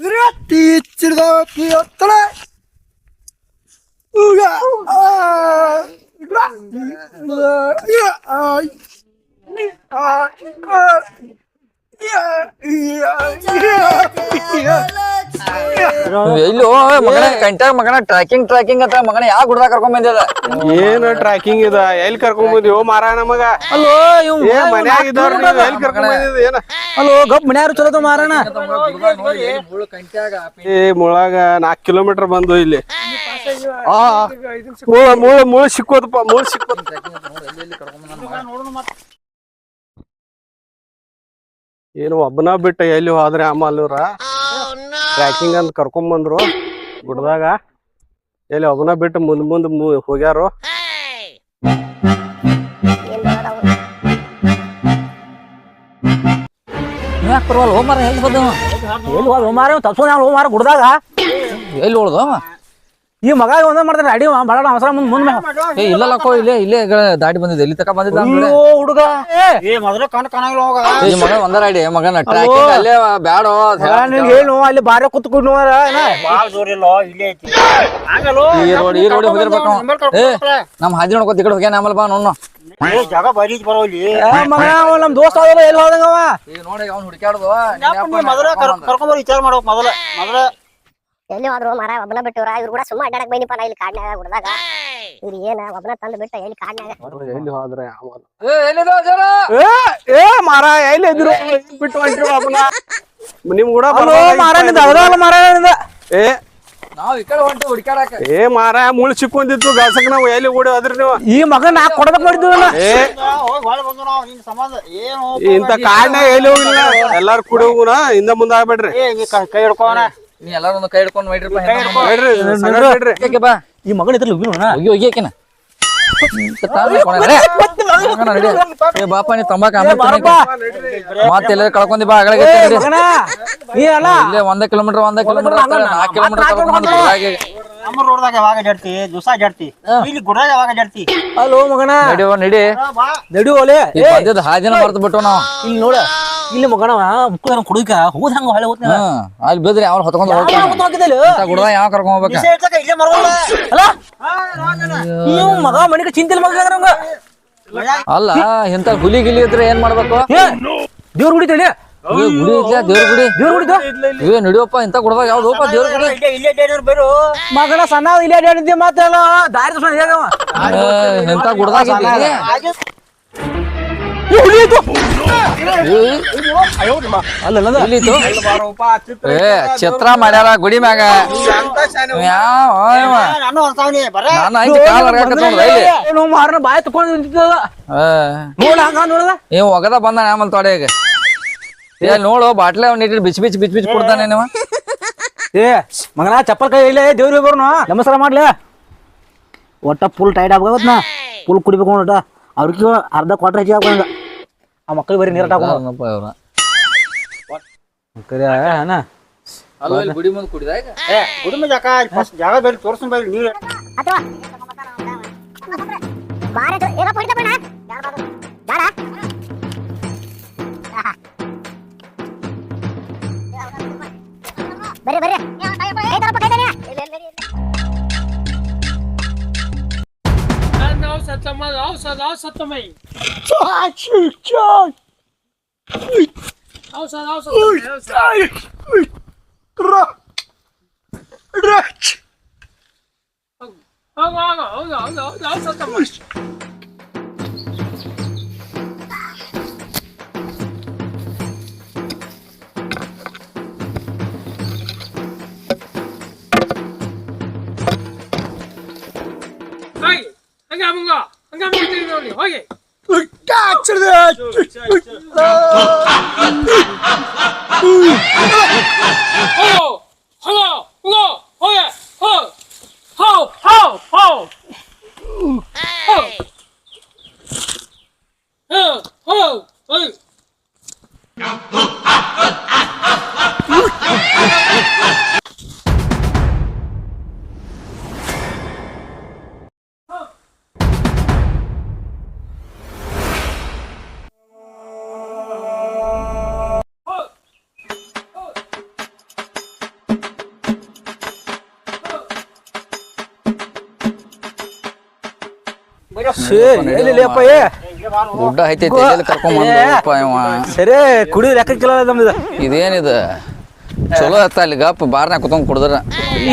うらっうがあーういあいあいやいやいやいや ಎಲ್ಲೋ ಮಗನ ಕಂಟ ಮಗನ tracking tracking ಅಂತ ಮಗನ ಯಾವ ಗುಡ್ದಾಗ ಕರ್ಕೊಂಡ್ ಬಂದಿದ? ಏನ್ ಟ್ರ್ಯಾಕಿಂಗ್ ಇದ? ಎಲ್ಲಿ ಕರ್ಕೊಂಡ್ ಬಂದಿವ್ ಮಾರ ನಮಗ ಅಲ್ಲೋ ಇವ್ ಏ ಮನ್ಯಾಗ ಇದ್ದವ್ರ ನೀವ್ ಎಲ್ಲಿ ಕರ್ಕೊಂಡ್ ಬಂದಿದ ಏನ? ಅಲ್ಲೋ ಗಪ್ ಮನ್ಯಾರು ಚಲೋ ಮಾರಣ ಏ ಮುಳಾಗ ನಾಕ್ ಕಿಲೋಮೀಟರ್ ಬಂದು ಇಲ್ಲಿ. ಆ ಮುಳ ಮುಳ ಮುಳ ಸಿಕ್ಕೋದಪ್ಪ ಮುಳ ಸಿಕ್ಕೋದ ಏನು ಒಬ್ಬನ ಬಿಟ್ಟ ಎಲ್ಲಿ ಹೋದ್ರೆ ಅಮ್ಮಲ್ಲೂರ ಟ್ರ್ಯಾಕಿಂಗ್ ಅಂತ ಕರ್ಕೊಂಡ್ ಬಂದ್ರು. ಗುಡ್ದಾಗ ಎಲ್ಲಿ ಒಬ್ಬನ ಬಿಟ್ಟು ಮುಂದ್ ಮುಂದ್ ಮು- ಹೋಗ್ಯಾರು. ಹೋಮಾರ ಎಲ್ಲಿ ಬಂದವ ಎಲ್ಲಿ ಹೋದ್ ಹೋಮಾರ ತಪ್ಸೋ ನಾವು ಹೋಮಾರ ಗುಡ್ದಾಗ ಎಲ್ಲಿ ಉಳ್ದ ಈ ಮಗ ಒಂದ ಮಾಡ್ತಾರೆ ಅಡಿ ಬಡ ಅವಸರ ಮುಂದ್ ಮುಂದ್ ಏ ಅಕ್ಕೋ ಇಲ್ಲೇ ಇಲ್ಲೇ ಗ- ದಾಟಿ ಬಂದಿದ್ದೆ ಇಲ್ಲಿ ತಕ ಬಂದಿದ್ದ ಅಂದ್ಬಿಡೆ. ಅಯ್ಯೋ ಹುಡುಗ. ಏ ಮೊದಲ ಕಣ್ ಕಾಣಂಗಿಲ್ಲ ಹೋಗ ಈ ಮಗ ಒಂದರ ಅಡಿ ಮಗನ ಟ್ರ್ಯಾಕಿಂಗ್ ಅಲ್ಲೇ. ಬ್ಯಾಡೋ ಅದ್ ಹೇಳಕ್ ನಿನ್ಗೆ ಹೇಳು ಅಲ್ಲಿ ಬಾರಿ ಕುತ್ಕೊಂಡು ಬಾಳ ಜೋರ್ ಇಲ್ಲ ಇಲ್ಲೇ ಐತಿ. ಹಂಗಲ್ಲೋ ಈ ರೋಡ್ ಈ ರೋಡ್ ಹೋಗಿರ್ಬೇಕು. ಏ ನಮ್ ಹಾದಿ ನೋಡ್ಕೊತ ಈ ಕಡೆ ಹೋಗ್ಯಾನ ಆಮೇಲೆ ಬಾ ನೋಡ್ನು. ಏ ಜಾಗ ಬರೀ ಬರೋ ಇಲ್ಲಿ. ಮಗ ಅವ ನಮ್ ದೋಸ್ತ ಅದಲ್ಲ ಎಲ್ಲಿ ಹೋದಂಗ ಅವ ಈಗ ನೋಡಿ ಅವ್ನು ಹುಡುಕ್ಯಾಡ್ದು ಮೊದಲ ಕರ್ಕೊಂಡ್ ಬರೋ ವಿಚಾರ ಮಾಡ್ಬೇಕು ಮೊದಲ ಮೊದಲ. ಎಲ್ಲಿ ಹೋದ್ರು ಮರ ಒಬ್ಬನ ಬಿಟ್ಟಿವ್ರ ಇವ್ರು ಕೂಡ ಸುಮ್ಮ ಅಡ್ಡಾಡಕ್ ಬೈನಿಪ್ಪ ನಾ ಇಲ್ಲಿ ಕಾಡ್ನ್ಯಾಗ ಹುಡ್ದಾಗ. ಇವ್ರು ಏನ ಒಬ್ಬನ ತಂದು ಬಿಟ್ಟ ಎಲ್ಲಿ ಕಾಡ್ನ್ಯಾಗ? ಎಲ್ಲಿ ಹೋದ್ರೆ ಏ ಏ ಏ ಮಾರ ಎಲ್ಲಿ ಇದ್ರು ಬಿಟ್ಟು ಹೊಂಟ್ರಿ ಒಬ್ಬನ ನಿಮ್ ಕೂಡ ಅಲ್ಲೋ ಮಾರ ನಿಂದ ಅದಲ್ಲ ಮಾರ ನಿಂದ. ಏ. ನಾವ್ ಈ ಕಡೆ ಹೊಂಟು ಹುಡುಕ್ಯಾಡಕ ಏ ಮಾರ ಮುಳ್ ಸಿಕ್ಕೊಂಡಿತ್ತು ಗಾಸಕ್ ನಾವು ಎಲ್ಲಿ ಓಡಿ ಹೋದ್ರಿ ನೀವು? ಈ ಮಗ ನಾ ಕೊಡ್ಬೇಕು ಏ. ಇಂತ ಕಾಡ್ನ್ಯಾಗ ಎಲ್ಲಿ ಹೋಗಿಲ್ಲ? ಎಲ್ಲಾರು ಕೂಡ ಹಿಂದೆ ಹಿಂದ ಮುಂದ ಆಗ್ಬೇಡ್ರಿ. ಏ ಕೈ ಕೈ ಹಿಡ್ಕೋಣ. ನೀ ಎಲ್ಲಾರು ಒಂದು ಕೈ ಹಿಡ್ಕೊಂಡು ಬೇಡ್ರಿ. ಈ ಮಗನ ಇದ್ರ ಹೋಗಿರೋಣ ಹೋಗಿ ಹೋಗಿ ಆಕಿನ. ಏ ಬಾಪ ನೀ ತಂಬಾಕ ಕಳ್ಕೊಂಡಿ ಬಾ ಅಗಳಿಗೆ ಮಗನ ನೀ ಅಲ್ಲ. ಇಲ್ಲೇ ಒಂದೇ ಕಿಲೋಮೀಟರ್ ಒಂದೇ ಕಿಲೋಮೀಟರ್ ನಾಲ್ಕು ಕಿಲೋಮೀಟರ್ ರೋಡ್ದಾಗ ಯಾವಾಗ ದಿವಸ ಇಲ್ಲಿ ಗುಡ್ದಾಗ ಯಾವಾಗ ಅಲ್ಲೋ ನಡಿಯೋ ನಡಿ ಬಾ ನಡಿ ಓಲೆ ಈ ಬಂದಿದ್ದು ಹಾದಿನ ಮರ್ತು ಬಿಟ್ಟು ನಾವು. ಇಲ್ಲಿ ನೋಡ. ಇಲ್ಲಿ ಕುಡಿಕ. ಹೋದ್ ಹಂಗ ಹೊಳೆ ಹೋದ್ನ ಹ್ಮ್. ಅಲ್ಲಿ ಬಿದ್ರಿ ಅವ್ರು ಹೊತ್ಕೊಂಡ್ ಹೋಗ್ತಾನೆ ಗುಡ್ದ ಯಾವ ಕರ್ಕೊಂಡ್ ಹೋಗ್ಬೇಕ? ವಿಷಯ ಇರ್ತಕ ಇಲ್ಲೇ ಮರವಲ್ಲ ಅಲ್ಲ ನೀವು ಮಗ ಮನಿಗೆ ಚಿಂತಿಲ್ ಮಗ ನಮ್ಗ ಅಲ್ಲ ಇಂತ ಹುಲಿ ಗಿಲಿ ಇದ್ರೆ ಏನ್ ಮಾಡ್ಬೇಕು? ದೇವ್ರ ಗುಡಿ ಗುಡಿ ಐತ್ಲ ದೇವ್ರ ಗುಡಿ ದೇವ್ರ ಗುಡಿದ ಏ ನಡಿಯಪ್ಪ ಇಂತ ದೇವ್ರ ಗುಡಿ ಇಲ್ಲೇ ಇಲ್ಲೇ ಡೇನೂರ್ ಬೇರು ಮಗನ ಸಣ್ಣ ಇಲ್ಲೇ ಡೇಡಿದ್ದೆ ಮಾತಲ್ಲ ದಾರಿ ಹೇಗವ ಏ, ಗುಡ್ದಾಗ? ಏ, ಎಲ್ಲಿತ್ತು ಚಿತ್ರ ಮಾಡ್ಯಾರ ಗುಡಿ ಮ್ಯಾಗ ಬಾಯ್ ಏ, ನೋಡ ಹಂಗ ನೋಡದ ಇವ್ ಒಗದ ಬಂದಾನ ಆಮೇಲೆ ತೊಡೆಗೆ ಈಗ ಏ ನೋಡು ಬಾಟ್ಲೆ ಅವ್ನ ಇಟ್ಟು ಬಿಚ್ ಬಿಚ್ ಬಿಚ್ ಬಿಚ್ ಕೊಡ್ತಾನೆ ನೀವು ಏ ಮಗನ ಚಪ್ಪಲ್ ಕೈ ಇಲ್ಲೇ ದೇವ್ರಿಗೆ ಬರೋಣ ನಮಸ್ಕಾರ ಮಾಡ್ಲೆ. ಒಟ್ಟ ಫುಲ್ ಟೈಟ್ ಆಗ್ಬೇಕತ್ ನಾ. ಫುಲ್ ಕುಡಿಬೇಕು ನೋಡ ಅವ್ರಿಗೆ ಅರ್ಧ ಕ್ವಾರ್ಟರ್ ಹೆಚ್ಚಿಗೆ ಹಾಕೊಂಡ ಆ ಮಕ್ಕಳಿಗೆ ಬರೀ ನೀರು ಹಾಕೊಂಡು ಏನಪ್ಪ ಇವ್ರ? ಕರಿ ಅಣ್ಣ. ಅಲ್ಲ ಇಲ್ಲಿ ಗುಡಿ ಮುಂದೆ ಕುಡಿದ ಈಗ? ಏ ಗುಡುಮ ಜಾಗ ಫಸ್ಟ್ ಜಾಗ ಬೇರೆ ತೋರ್ಸನ್ ಬೇರೆ ನೀರು ಅಥವಾ ಬಾರೆ ಬರ್ರಿ ಬರ್ರಿ ಔಷಧ ಔಷಧ ಔಷಧ ಔಷಧ ಔಷಧ ಔಷಧ 한가문가 한가문가 때리더니 화이 으악! 찌르다! 하오! 하오! 우거! 허예! 허! 하오! 하오! 하오! 허! 허! 허! ಗುಡ್ಡ ಐತೈತಿ ಎಲ್ಲಿ ಕರ್ಕೊಂಡ್ ಬಂದಪ್ಪ ಇವ? ಸರಿ ಕುಡಿ ಲೆಕ್ಕಕ್ಕಿಲ್ಲ ನಮ್ದು. ಇದೇನಿದ? ಚಲೋ ಆತ ಅಲ್ಲಿ ಗಪ್ಪ ಬಾರ್ನ್ಯಾಗ ಕುತ್ಕೊಂಡ್ ಕುಡ್ದ್ರ.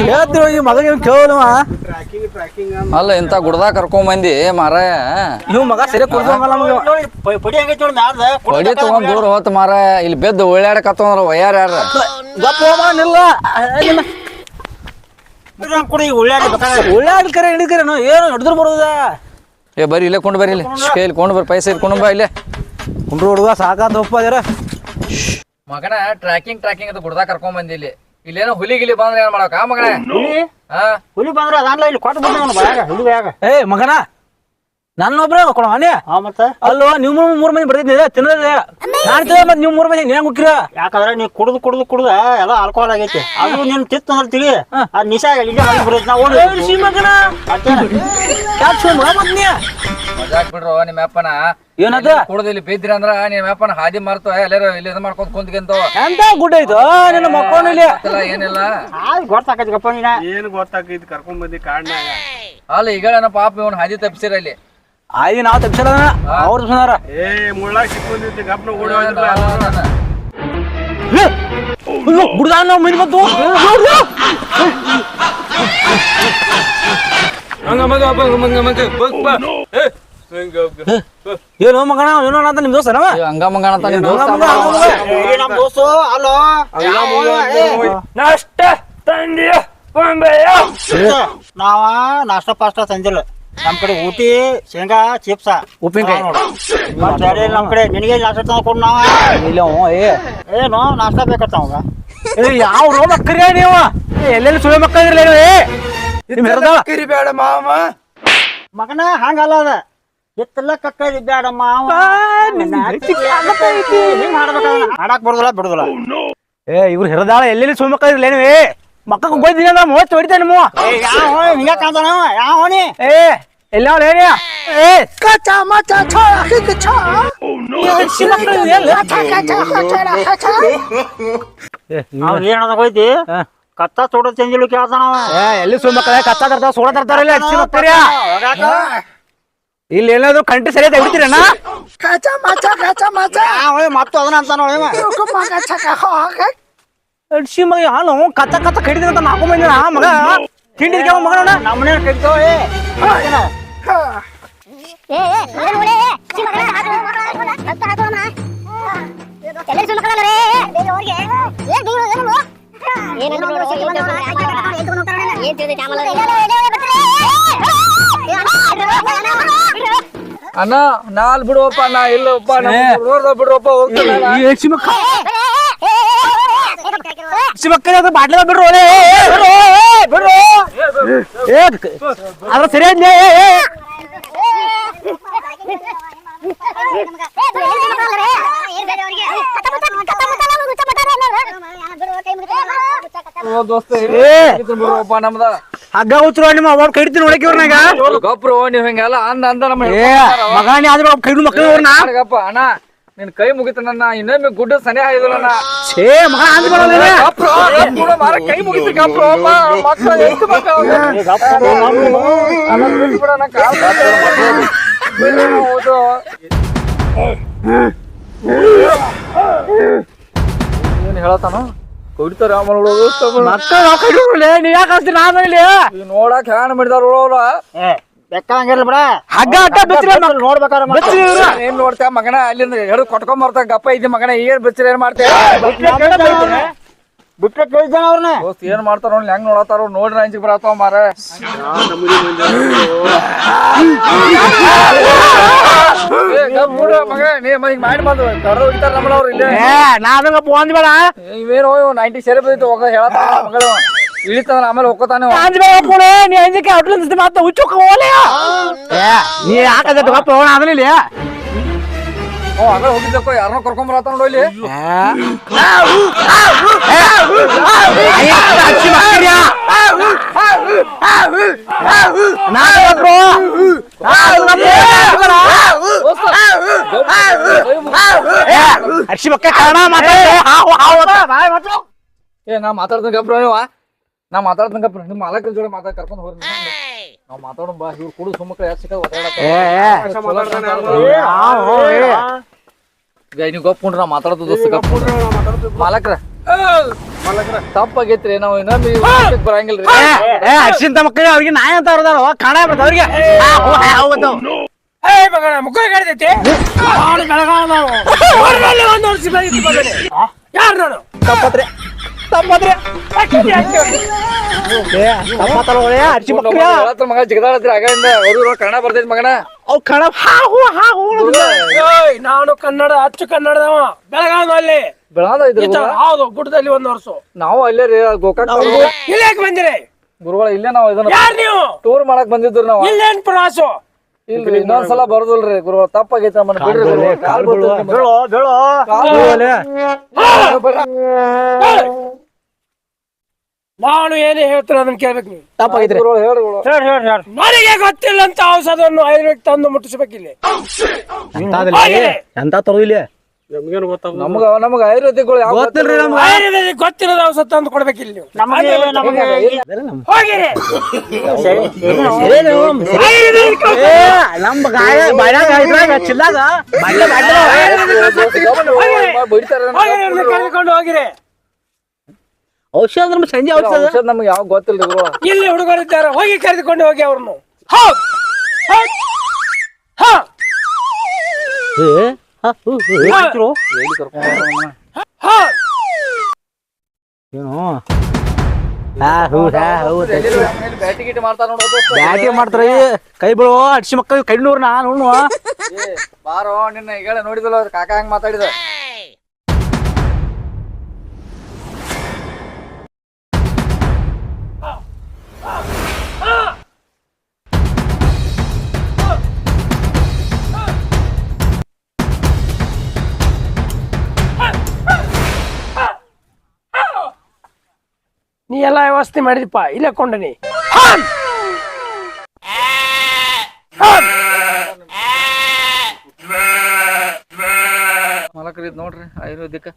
ಹೇಳ್ತೀವಿ ಈ ಮಗ ಟ್ರ್ಯಾಕಿಂಗ್ ಟ್ರ್ಯಾಕಿಂಗ್ ಅಲ್ಲ ಇಂಥ ಗುಡ್ದಾಗ ಕರ್ಕೊಂಡ್ ಬಂದಿ ಮಾರಾಯ. ಇವ್ ಮಗ ಸರಿ ಕುಡ್ದಂಗಲ್ಲ ನಮಗೆ ಹೊಡಿ ತಗೊಂಡ್ ದೂರ ಹೋತ್ ಮಾರಾಯ. ಇಲ್ಲಿ ಬೆದ್ದು ಓಡಾಡಕತ್ತಂದ್ರ ವಯ್ಯಾರ ಯಾರ? ಗಪ್ಪ ಹೋಗ ನಿಲ್ಲ. ಕುಡಿ ಉಳ್ಳಾಡಿ ಉಳ್ಳಾಡಿ ಕರೆ ಹಿಡಿಕರೇನು ಏನು ಹಿಡಿದ್ರು ಬರೋದ? ಏ ಬರಿ ಇಲ್ಲೇ ಕೊಂಡು ಬರ್ರಿ ಇಲ್ಲಿ. ಏ, ಇಲ್ಲಿ ಕೊಂಡು ಬರ್ರಿ ಪೈಸೆ ಇಟ್ಕೊಂಡು ಬಾ ಇಲ್ಲೇ. ಕುಂಡ್ರು ಹುಡುಗ ಸಾಕಾದ ಒಪ್ಪ ಜರ. ಮಗನ ಟ್ರ್ಯಾಕಿಂಗ್ ಟ್ರ್ಯಾಕಿಂಗ್ ಅಂತ ಗುಡ್ದಾಗ ಕರ್ಕೊಂಡ್ ಬಂದಿ ಇಲ್ಲಿ. ಇಲ್ಲೇನೋ ಹುಲಿ ಗಿಲಿ ಬಂದ್ರೆ ಏನ್ ಮಾಡಕ ಮಗನ? ಹುಲಿ? ಬಂದ್ರೆ ಅದಲ್ಲ ಇಲ್ಲಿ ಕೊಟ್ಟು ಬಂದ ಬಾಯಾಗ ಹುಲಿ ಬಾಯಾಗ. ಏ ಮಗನ ನನ್ನೊಬ್ರೆ ಕೊಡ ಅನೇ ಹಾ ಮತ್ತ? ಅಲ್ಲೋ ನೀವು ಮೂರ್ ಮೂರ್ ಮಂದಿ ಬರ್ತಿದ್ದೆ ತಿನ್ನದೆ ನಾನ್ ತಿನ್ನ ಮತ್ತೆ ನೀವು ಮೂರ್ ಮಂದಿ ನೀವ್ ಹೆಂಗ್ ಹೋಗ್ತೀರ ಯಾಕಂದ್ರೆ ನೀ ಕುಡ್ದು ಕುಡ್ದು ಕುಡ್ದ ಎಲ್ಲ ಆಲ್ಕೋಹಾಲ್ ಆಗೈತಿ. ಅದು ನಿನ್ ತಿತ್ತು ಅಂದ್ರೆ ತಿಳಿ ಅದ್ ನಿಶಾ ಇಲ್ಲೇ ಮಾಡಿ ಬರೋದು ನಾವು ಏ, ಮಗನ! ಯಾಕೆ ಸುಮ್ಮ ಮತ್ ನೀ. ಮಜಾಕ್ ಬಿಡ್ರು ನಿಮ್ಮ ಅಪ್ಪನ. ಏನದ? ಕುಡ್ದು ಇಲ್ಲಿ ಬಿದ್ರಿ ಅಂದ್ರ ನಿಮ್ಮ ಅಪ್ಪನ ಹಾದಿ ಮಾರ್ತು ಎಲ್ಲಾರು ಇಲ್ಲಿ ಇದು ಮಾಡ್ಕೊಂಡ್ ಕುಂತ್ಕೊಂತ ಎಂತ ಗುಡ್ ಐತೋ ನಿನ್ನ ಮಕ್ಕಳು ಇಲ್ಲಿ. ಏನಿಲ್ಲ. ಗೊತ್ತಾಕೈತಿ ಗಪ್ಪ ನೀನ. ಏನ್ ಗೊತ್ತಾಕೈತಿ ಕರ್ಕೊಂಡ್ ಬಂದಿ ಕಾಡ್ನ್ಯಾಗ. ಅಲ್ಲ ಈಗ ಪಾಪ ಇವನ್ ಹಾದಿ ತಪ್ಪಿಸಿರ ಇಲ್ಲಿ. ಆಯ್ತು ನಾವು ತಪ್ಪಿಸಲ್ಲ ಅವ್ರು ಸುನಾರ ಏ ಸಿಕ್ಕೊಂಡಿದ್ದೆ ಗಪ್ನ ನಾವು ಮೈನ್ ಬಂತು. ಏನು ಮಗನ ಏನೋ ಅಂತ ನಿಮ್ ದೋಸ್ತ ಹಂಗ ಮಂಗಣ ಅಂತ ನಿಮ್ ದೋಸ್ತ ನಾಷ್ಟ ತಂದಿಯ? ನಾವ ನಾಷ್ಟ ಪಾಷ್ಟ ತಂದಿಲ್ಲ. ನಮ್ ಕಡೆ ಊಟಿ ಶೇಂಗಾ ಚಿಪ್ಸ ಉಪ್ಪಿನಕಾಯಿ. ನೋಡು. ಮತ್ತ್ ಬೇರೆ ಇಲ್ಲ ನಮ್ ಕಡೆ ನಿನಗೆ ನಾಷ್ಟ ತಂದು ಕೊಡು ನಾವ? ಇಲ್ಲ ಅವ, ಏ ಏನು ನಾಷ್ಟ ಬೇಕತ್ತ ಅವಾಗ? ಏ, ಯಾವ ರೋ ಮಕ್ಕರಿ ನೀವು? ಏ, ಎಲ್ಲೆಲ್ಲಿ ಸುಳಿ ಮಕ್ಕಳ ಇರಲಿ ಏ ನಿಮ್ ಹೆರ್ದಾಳ ಬೇಡ ಮಾವ. ಮಗನ ಹಂಗಲ್ಲ ಅದ. ಎತ್ತಲ್ಲ ಕಕ್ಕದಿ ಬೇಡ ಮಾವ. ಹಿಂಗ್ ಮಾಡ್ಬೇಕಲ್ಲ. ಹಾಡಕ್ ಬರುದಿಲ್ಲ ಬಿಡುದಿಲ್ಲ. ಏ ಇವ್ರು ಹಿರದಾಳ ಎಲ್ಲೆಲ್ಲಿ ಸುಳಿ ಮಕ್ಕಳ ಇರಲಿ ಏ ಮಕ್ಕ ಗೋಯ್ದಿನ ಅಂದ್ರೆ ಮೂವತ್ತು ಹೊಡಿತೇನೆ ಏ, ಯಾವ ಹಿಂಗ ಕಾಂತಾನ ಯಾವ ನೀ ಏ ಎಲ್ಲ ಹೇಳಿ. ಏ ಕಚ್ಚಾ ಮಚ್ಚಾ ಛಾ ಛಾ ಅವ್ನ ಏನದ ಹೋಯ್ತಿ? ಕತ್ತ ತೋಡ ಚಂಜಿಲು ಕೇಳ್ತಾನ ಅವ. ಏ ಎಲ್ಲಿ ಸುಮ್ಮ ಮಕ್ಕಳ ಕಚ್ಚಾ ತರ್ತಾವ ಸೋಳ ತರ್ತಾರಲ್ಲ ಹಚ್ಚಿ ಮಕ್ಕಳ್ಯ? ಇಲ್ಲಿ ಏನಾದ್ರು ಕಂಟಿ ಸರಿಯಾಗಿ ಹಿಡಿತೀರಣ್ಣ ಯಾವ ಏ, ಮತ್ತು ಅದನ್ನ ಅಂತಾನ. ಅಡ್ಸಿ ಮಗ ಹಾಲು ಕಚ್ಚ ಕಚ್ಚ ಕಡಿದ್ರೆ ಅಂತ ನಾಲ್ಕು ಮಂದಿ ಮಗ ತಿಂಡಿ ನಮ್ಮನೆ ಅಣ್ಣ ನಾಲ್ ಬಿಡುವಪ್ಪ ನಾ ಇಲ್ಲಪ್ಪ ಬಿಡುವಪ್ಪ ಹೋಗ್ತೀನಿ ಮಕ್ಕಳ ಬಾಟ್ಲಿ ಬಿಡ್ರು ಒಲೆ ಬಿಡ್ರು ಏ ಅದ್ರ ಸರಿಯಾದ ಹಗ್ಗ ಉತ್ತರ ನಿಮ್ಮ ಅವ್ರ ಕಡಿತೀನಿ ನೋಡಕ್ ಇವ್ರನಾಗ ಗೊಬ್ರು ನೀವ್ ಹಿಂಗೆಲ್ಲ ಅಂದ ಅಂದ ನಮ್ಮ ಏ ಮಗಾನಿ ಆದ್ರೆ ಕೈಡು ಮಕ್ಕಳು ಇವ್ರನ್ನ ಗಪ್ಪ ಅಣ್ಣ. ನಿನ್ ಕೈ ಮುಗಿತ ನನ್ನ ಇನ್ನೊಮ್ಮೆ ಗುಡ್ಡ ಸನೇಹ ಮಗ ಗಪ್ರು, ಗಪ್ರು, ಮಾರ ಕೈ ಮುಗಿತು ಎಷ್ಟು ಕಾಲ್ ಹೌದು. ಏನ್ ಹೇಳತಾನ ಕುಡಿತಾರ ಮಕ್ಕಳು ನೀ ಯಾಕೆ ನಾನು ಇಲ್ಲಿ ನೋಡಕ್ ಹ್ಯಾನ್ ಮಾಡಿದಾರ ಅವ್ರ ಏ ಬೆಕ್ಕ ಹಂಗಿರ್ಲಿ ಬಿಡ. ಹಗ್ಗ ಅಟ್ಟ ಬಿಚ್ಚಿರ ನೋಡ್ಬೇಕಾರ ಬಿಚ್ಚಿರಿ ಇವ್ರ. ಏನ್ ನೋಡ್ತೇವ ಮಗನ? ಅಲ್ಲಿಂದ ಹಿಡಿದು ಕೊಟ್ಕೊಂಡ್ ಬರ್ತಾ ಗಪ್ಪ ಐತಿ ಮಗನ ಏನ್ ಬಿಚ್ಚಿರ ಏನ್ ಮಾಡ್ತೇವೆ ಅವ್ರನ್ನ ದೋಸ್ತ್ ಏನ್ ಮಾಡ್ತಾರ ಹೆಂಗ್ ನೋಡತಾರ ನೋಡ್ರಿ ಬರತ್ತಾವ ಮಾರ ಮಗ ನೀ ಮಾಡಿ ಮಾಡು ಕಡ್ದು ಹೋಗಿತಾರ ನಮ್ಮಲ್ಲ ಅವ್ರು ಇಲ್ಲೇ. ಏ ನಾ ಅದಂಗ ಬೇಡ. ಇವೇನು ನೈಂಟಿ ಸೇರಿ ಬಂದಿತ್ತು ಹೋಗ ಹೇಳತ್ತಾನ ಮಗಳು. ಇಳಿತಾನ ಆಮೇಲೆ ಹೋಗ್ತಾನೆ ಬೇಡ ಪುಣೆ ನೀ ಅಂಜಿಕೆ ಹುಚ್ಚುಕ ಏ ನೀ ಗಪ್ಪ ಆಗ ಹೋಗಿದ್ದಕ್ಕೋ ಯಾರನ್ನೋ ಕರ್ಕೊಂಡ್ ನೋಡು ಇಲ್ಲಿ. ಮಕ್ಕ ಕಾರಣ ಮಾತಾಡ ಏ ಮಾತಾಡ್ತೀನಿ ನಾ ಮಾತಾಡ್ದಂಗ ನಿಮ್ ನಿಮ್ಮ ಮಾಲಕರ ಜೋಡಿ ಮಾತಾಡ್ ಕರ್ಕೊಂಡ್ ಹೋಗ್ರಿ ನಾವ್ ಮಾತಾಡೋಣ ಬಾ ಇವ್ರು ಕುಡು ಸುಮ್ಮಕ ಯಾಕೆ ಸಿಕ್ಕ ಏ ನೀವು ಗಪ್ಕೊಂಡ್ರ ನಾ ಮಾತಾಡೋದು ದೋಸ್ತ ಗಪ್ಕೊಂಡ್ರ ಮಾಲಕ್ರ ತಪ್ಪಾಗೈತ್ರಿ ನಾವು ಊಟಕ್ ಬರಂಗಿಲ್ರಿ ಏ ಅರ್ಶಿಂತ ಮಕ್ಕಳು ಅವ್ರಿಗೆ ನಾಯ ಅಂತ ಅವ್ರದಾರ ಕಾಣ ಅವ್ರಿಗೆ ಯಾರು ನಾನು ತಪ್ಪತ್ರಿ ಏ, ತಪ್ಪತ್ತಲ್ಲ ಒಳ್ಳೆ ಅರ್ಶಿ ಮಕ್ಕಳು. ಹೇಳತ್ರ ಮಗ ಜಿಗದಾಡತ್ರಿ ಆಗದಿಂದ ಅವರು ಕನ್ನಡ ಬರ್ತೈತಿ ಮಗನ? ಅವ್ ಕಣ ಹಾ ಹೂ ಹಾ ಹೂ ಏಯ್. ನಾನು ಕನ್ನಡ ಅಚ್ಚು ಕನ್ನಡದವ. ಬೆಳಗಾವಿನಲ್ಲಿ. ಅಲ್ಲಿ ಇದ್ರಿ ಹೌದು ಗುಡ್ಡದಲ್ಲಿ ಒಂದು ವರ್ಷ. ನಾವು ಅಲ್ಲೇ ರೀ ಗೋಕಾಕ್ ಇಲ್ಲಿ ಬಂದಿರಿ? ಗುರುಗಳ ಇಲ್ಲೇ ನಾವು ಇದನ್ನ ಯಾರು ನೀವು? ಟೂರ್ ಮಾಡಕ್ ಬಂದಿದ್ರು ನಾವು. ಇಲ್ಲೇನ್ ಪ್ರವಾಸ? ಇಲ್ರಿ ಇನ್ನೊಂದ್ಸಲ ಬರೋದಿಲ್ರಿ ಗುರು ತಪ್ಪಾಗೈತೆ ನಮ್ಮನ್ನ ಬಿಡ್ರಿ ಗುರುಗಳ. ಕಾಲ್ ನಿಮ್ಗೆ. ಬೀಳೋ! ನಾನು ಏನೇ ಹೇಳ್ತೀನಿ ಅದನ್ನ ಕೇಳ್ಬೇಕು ನೀವು. ಗುರು ಹೇಳ್ರಿ ನನಗೆ ಗೊತ್ತಿಲ್ಲ ಅಂತ ಔಷಧವನ್ನು ಆಯುರ್ವೇದ ತಂದು ಮುಟ್ಟಿಸ್ಬೇಕಿಲ್ಲಿ. ಎಂತ ತರೋದಿಲ್ಲ ಇಲ್ಲಿ ನಮ್ಗೇನು ಗೊತ್ತಾಗ ನಮಗ ನಮಗ ಆಯುರ್ವೇದಿಕ್ಗಳು ಯಾವ ಗೊತ್ತಿಲ್ರಿ ನಮ್ಗೆ. ಆಯುರ್ವೇದಿಕ್ ಗೊತ್ತಿರೋದು ಔಷಧ ತಂದು ಕೊಡ್ಬೇಕಿಲ್ಲ ನೀವು. ನಮಗೆ ನಮಗೆ ಹೋಗಿರಿ. ಏ, ನಮ್ ಗಾಯ ಇದ್ರಾಗ ಚಿಲ್ಲಾಗ. ಹೋಗಿರಿ. ಇವ್ರನ್ನ ಕರೆದುಕೊಂಡು ಹೋಗಿರಿ. ಔಷಧ ಅಂದ್ರೆ ಸಂಜೆ ಔಷಧ. ಔಷಧ ನಮ್ಗೆ ಯಾವ ಗೊತ್ತಿಲ್ರಿ ಇಲ್ಲಿ ಹುಡುಗರಿದ್ದಾರೆ ಹೋಗಿ ಕರೆದುಕೊಂಡು ಹೋಗಿ ಅವ್ರನ್ನು. ಹೋಗ್. ಹಾ. ಏ, ಬ್ಯಾಟಿ ಮಾಡ್ತಾರ? ಕೈ ಬಿಳೋ ಅಡ್ಸಿ ಮಕ್ಕಳು ಕೈ ನೂರು ನಾನು ಬಾರೋ ನಿನ್ನ ಈಗ ನೋಡಿದಲ್ಲ ಕಾಕಾ ಕಾಕ ಹಂಗ ಮಾತಾಡಿದ. ನೀ ಎಲ್ಲ ವ್ಯವಸ್ಥೆ ಮಾಡಿದಪ್ಪ ಇಲ್ಲ ಕೊಂಡನಿ ಮಲಕ್ರಿ ನೋಡ್ರಿ ಆಯುರ್ವೇದಿಕ.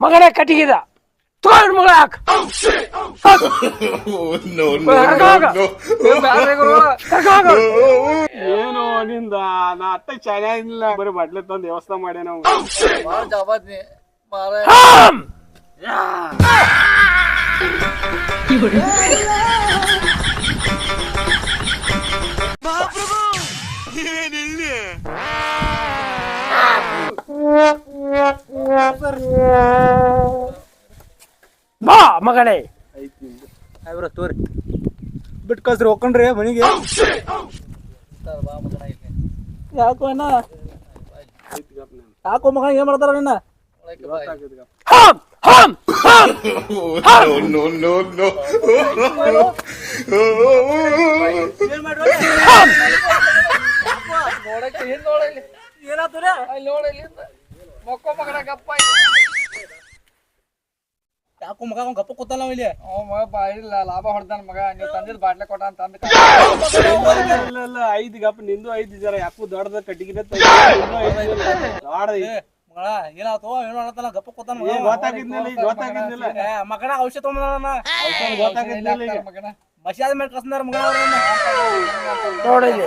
ಮಗನೇ ಕಟ್ಟಿಗಿದ. ತಗೊಂಡ್ ಮಗಳ ಹಾಕ್. ಏನು ನಿಂದ ನಾ ಅತ್ತ ಚೆನ್ನಾಗಿಲ್ಲ. ಬರೀ ಬಟ್ಲೆ ತಂದು ವ್ಯವಸ್ಥೆ ಮಾಡಿ ನಾವು. ಬಾ ಮಗನೇ ತೋರಿ. ಬಿಟ್ಟು ಕಳ್ಸ್ರಿ ಹೋಗ್ಕೊಂಡ್ರಿ ಮನಿಗೆ. ಯಾಕೋ ಅಣ್ಣ? ಯಾಕೋ ಮಗ ಏನ್ ಮಾಡ್ತಾರ ಹಮ್ ಹಮ್ ನೋಡಕ್ಕೆ ಹಿಂದ್ ನೋಡಲ್ಲಿ? ಅಲ್ಲಿ ನೋಡಲ್ಲಿ ಮಕ್ಕೋ ಮಗನ ಗಪ್ಪ ಯಾಕೋ ಮಗ ಅವ್ನ್ ಗಪ್ಪ ಕೂತಲ್ಲ ಇಲ್ಲಿ? ಅವ ಮಗ ಬಾಯಿಲ್ಲ ಇಲ್ಲ ಲಾಭ ಹೊಡ್ದಾನ ಮಗ. ನೀವು ತಂದಿದ್ ಬಾಟ್ಲೆ ಕೊಟ್ಟ ಅಂತ ಅಂದ ಇಲ್ಲ ಇಲ್ಲ ಐದ್ ಗಪ್ಪ ನಿಂದು ಐದು ಜರ ಯಾಕೋ ದೊಡ್ಡದ ಕಟ್ಟಿಗೆ ದೊಡ್ಡ ಏನಾಯ್ತು ಏನೋ ಅನ್ನತ್ತಲ್ಲ ಗಪ್ಪ ಕೂತಾನ ಏ. ಮಗನ ಔಷಧ ತಗೊಂಬಂದಾನ. ಮಗನ ಮಗ ಅವ್ರನ್ನ ನೋಡಿಲಿ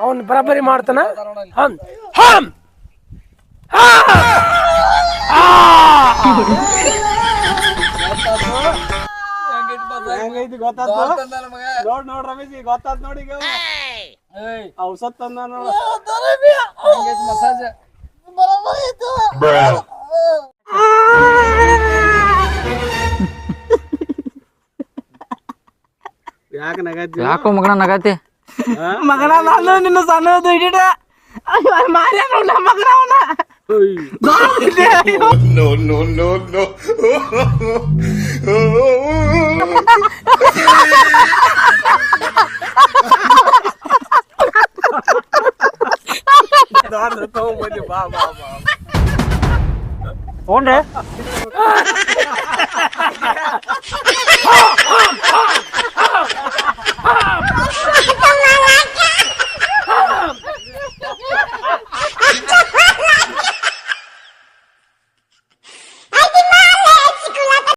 ಅವನ್ ಬರಾಬರಿ ಮಾಡ್ತಾನ ಹಂ ಹಂ ಹೆಂಗೈತಿ ಗೊತ್ತಾತ ನೋಡ್ ನೋಡ್ ರಮೇಶ್ ಈಗ ಗೊತ್ತಾತ್ ನೋಡಿ ಈಗ ಔಷಧ ತಂದ ನೋಡ ಮಸಾಜ್ ಯಾಕೆ ನಗಾತಿ ಯಾಕೋ ಮಗನ ನಗಾತಿ? ಮಗನ ನಾನು ನಿನ್ನ ಸಣ್ಣದು ಹಿಡಿಡ. ಮಾರ್ಯ ನೋಡ ಮಗನ ಅವನ. ಹೋಗ್ರಿ போன்றே